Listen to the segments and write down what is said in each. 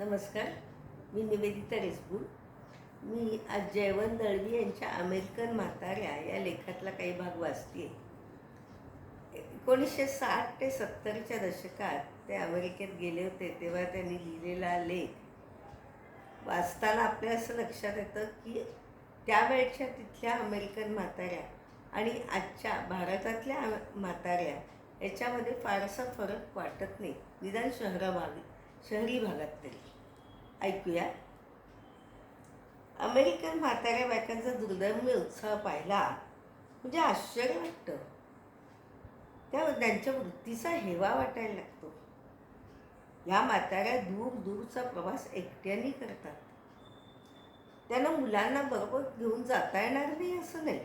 नमस्कार मी निवेदिता रेसपूर मी आज जयवंत दळवी यांच्या अमेरिकन म्हाताऱ्या या लेखातला काही भाग वाचते एकोणीसशे साठ ते सत्तरच्या दशकात ते अमेरिकेत गेले होते तेव्हा त्यांनी लिहिलेला लेख वाचताना आपल्या असं लक्षात येतं की त्यावेळच्या तिथल्या अमेरिकन म्हाताऱ्या आणि आजच्या भारतातल्या म्हाताऱ्या याच्यामध्ये फारसा फरक वाटत नाही. निदान शहरा भाग शहरी भागात तरी. ऐकूया. अमेरिकन म्हाताऱ्या बायकांचा दुर्दम्य उत्साह पाहिला. म्हणजे आश्चर्य वाटतं. त्या त्यांच्या वृत्तीचा हेवा वाटायला लागतो. ह्या म्हाताऱ्या दूर दूरचा प्रवास एकट्याने करतात. त्यांना मुलांना बरोबर घेऊन जाता येणार नाही असं नाही.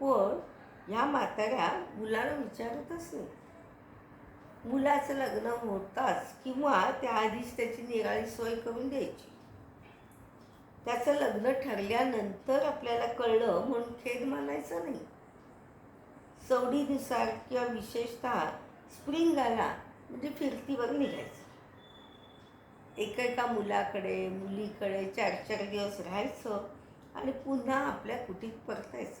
पण ह्या म्हाताऱ्या मुलांना विचारतच नाही. मुलाचं लग्न होताच किंवा त्याआधीच त्याची निराळी सोय करून द्यायची. त्याचं लग्न ठरल्यानंतर आपल्याला कळलं म्हणून खेद मानायचा नाही. सवडीनुसार किंवा विशेषतः स्प्रिंग आला म्हणजे फिरतीवर निघायचं. एकेका मुलाकडे मुलीकडे चार चार दिवस राहायचं आणि पुन्हा आपल्या कुटीत परतायचं.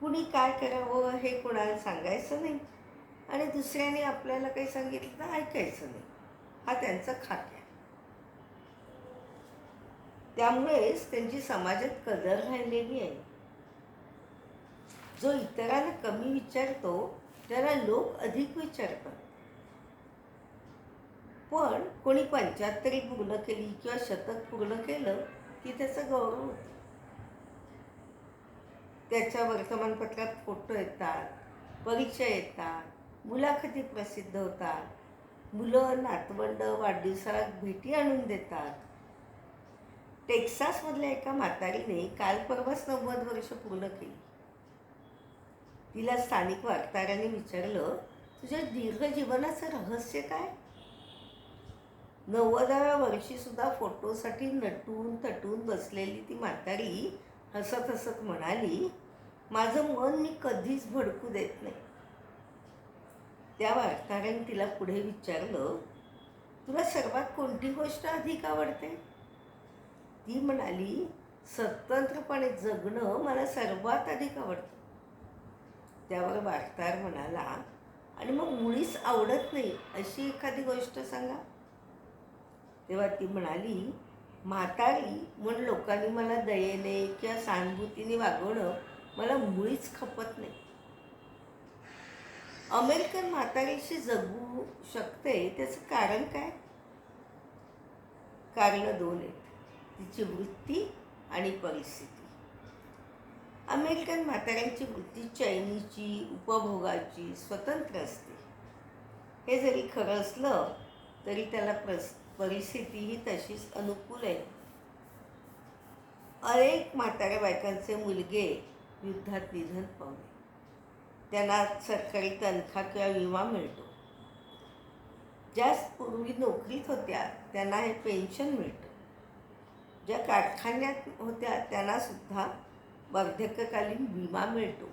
कुणी काय करावं हे कोणाला सांगायचं नाही. आणि दुसऱ्याने आपल्याला काही सांगितलं तर ऐकायचं नाही. हा त्यांचा खाक आहे. त्यामुळेच त्यांची समाजात कदर राहिलेली आहे. जो इतरांना कमी विचारतो त्याला लोक अधिक विचारतात पण कोणी पंच्याहत्तरी पूर्ण केली किंवा शतक पूर्ण केलं की त्याचा गौरव होतो. त्याच्या वर्तमानपत्रात फोटो येतात परिचय येतात मुलाखती प्रसिद्ध होतात. मुलं नातवंड वाढदिवसाला भेटी आणून देतात. टेक्सासमधल्या एका म्हातारीने काल परवाच नव्वद वर्ष पूर्ण केली. तिला स्थानिक वार्ताऱ्याने विचारलं तुझ्या दीर्घ जीवनाचं रहस्य काय? नव्वदाव्या वर्षीसुद्धा फोटोसाठी नटून तटून बसलेली ती म्हातारी हसत हसत म्हणाली माझं मन मी कधीच भडकू देत नाही. त्या वार्ताऱ्याने तिला पुढे विचारलं तुला सर्वात कोणती गोष्ट अधिक आवडते? ती म्हणाली स्वतंत्रपणे जगणं मला सर्वात अधिक आवडतं. त्यावर वार्ताहर म्हणाला आणि मग मुळीच आवडत नाही अशी एखादी गोष्ट सांगा. तेव्हा ती म्हणाली म्हातारी म्हणून लोकांनी मला दयेने किंवा सहानुभूतीने वागवणं मला मुळीच खपत नाही. अमेरिकन म्हातारीशी जगू शकते त्याचं कारण काय? कारणं दोन आहेत. तिची वृत्ती आणि परिस्थिती. अमेरिकन म्हाताऱ्यांची वृत्ती चैनीची उपभोगाची स्वतंत्र असते. हे जरी खरं असलं तरी त्याला प्रस परिस्थितीही तशीच अनुकूल आहे. अनेक म्हाताऱ्या बायकांचे मुलगे युद्धात निधन पावले. त्यांना सरकारी तनखा किंवा विमा मिळतो. ज्या पूर्वी नोकरीत होत्या त्यांना हे पेन्शन मिळतं. ज्या कारखान्यात होत्या त्यांनासुद्धा वार्धक्यकालीन विमा मिळतो.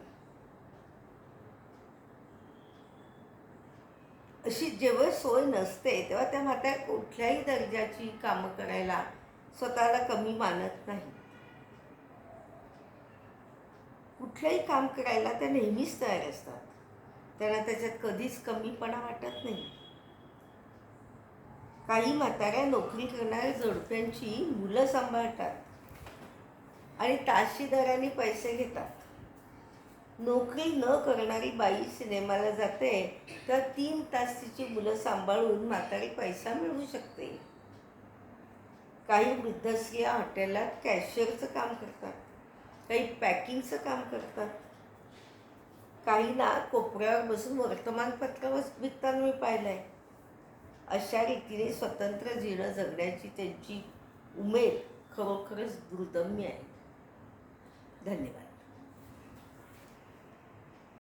अशी जेव्हा सोय नसते तेव्हा त्या म्हाताऱ्या कुठल्याही दर्जाची कामं करायला स्वतःला कमी मानत नाही. कुठलंही काम करायला त्या नेहमीच तयार असतात. त्यांना त्याच्यात कधीच कमीपणा वाटत नाही. काही म्हाताऱ्या नोकरी करणाऱ्या जोडप्यांची मुलं सांभाळतात आणि ताशीदाराने पैसे घेतात. नोकरी न करणारी बाई सिनेमाला जाते तर तीन तास तिची मुलं सांभाळून म्हातारी पैसा मिळवू शकते. काही वृद्ध स्त्रिया हॉटेलात कॅशियरचं काम करतात. काही पॅकिंगचं काम करतात. काही ना कोपऱ्यावर बसून वर्तमानपत्र विकताना मी पाहिलं आहे अशा रीतीने स्वतंत्र जीणं जगण्याची त्यांची उमेद खरोखरच दुर्दम्य आहे. धन्यवाद.